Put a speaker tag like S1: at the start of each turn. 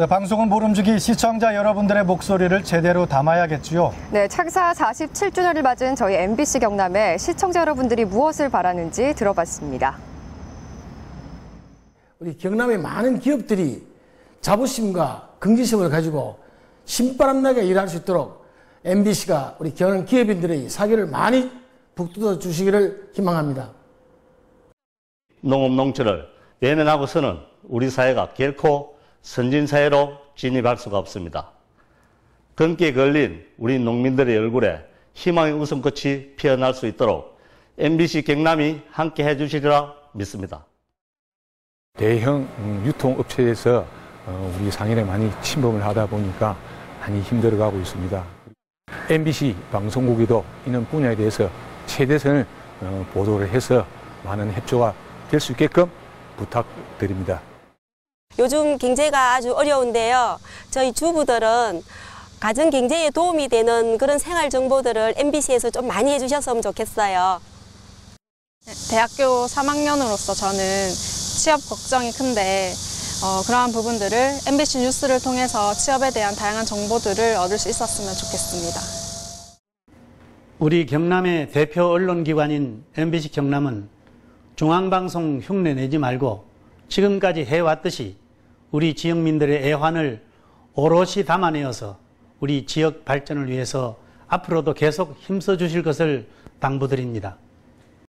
S1: 네, 방송은 모름지기 시청자 여러분들의 목소리를 제대로 담아야겠지요.
S2: 네, 창사 47주년을 맞은 저희 MBC 경남에 시청자 여러분들이 무엇을 바라는지 들어봤습니다.
S3: 우리 경남의 많은 기업들이 자부심과 긍지심을 가지고 신바람나게 일할 수 있도록 MBC가 우리 경남 기업인들의 사기를 많이 북돋워 주시기를 희망합니다.
S4: 농업 농촌을 외면하고서는 우리 사회가 결코 선진사회로 진입할 수가 없습니다. 검기에 걸린 우리 농민들의 얼굴에 희망의 웃음꽃이 피어날 수 있도록 MBC 경남이 함께 해주시리라 믿습니다.
S5: 대형 음, 유통업체에서 어, 우리 상인에 많이 침범을 하다 보니까 많이 힘들어가고 있습니다. MBC 방송국에도 이런 분야에 대해서 최대선을 어, 보도를 해서 많은 협조가 될 수 있게끔 부탁드립니다.
S6: 요즘 경제가 아주 어려운데요. 저희 주부들은 가정 경제에 도움이 되는 그런 생활 정보들을 MBC에서 좀 많이 해주셨으면 좋겠어요.
S7: 대학교 3학년으로서 저는 취업 걱정이 큰데 어, 그러한 부분들을 MBC 뉴스를 통해서 취업에 대한 다양한 정보들을 얻을 수 있었으면 좋겠습니다.
S8: 우리 경남의 대표 언론기관인 MBC 경남은 중앙방송 흉내 내지 말고 지금까지 해왔듯이 우리 지역민들의 애환을 오롯이 담아내어서 우리 지역 발전을 위해서 앞으로도 계속 힘써 주실 것을 당부드립니다.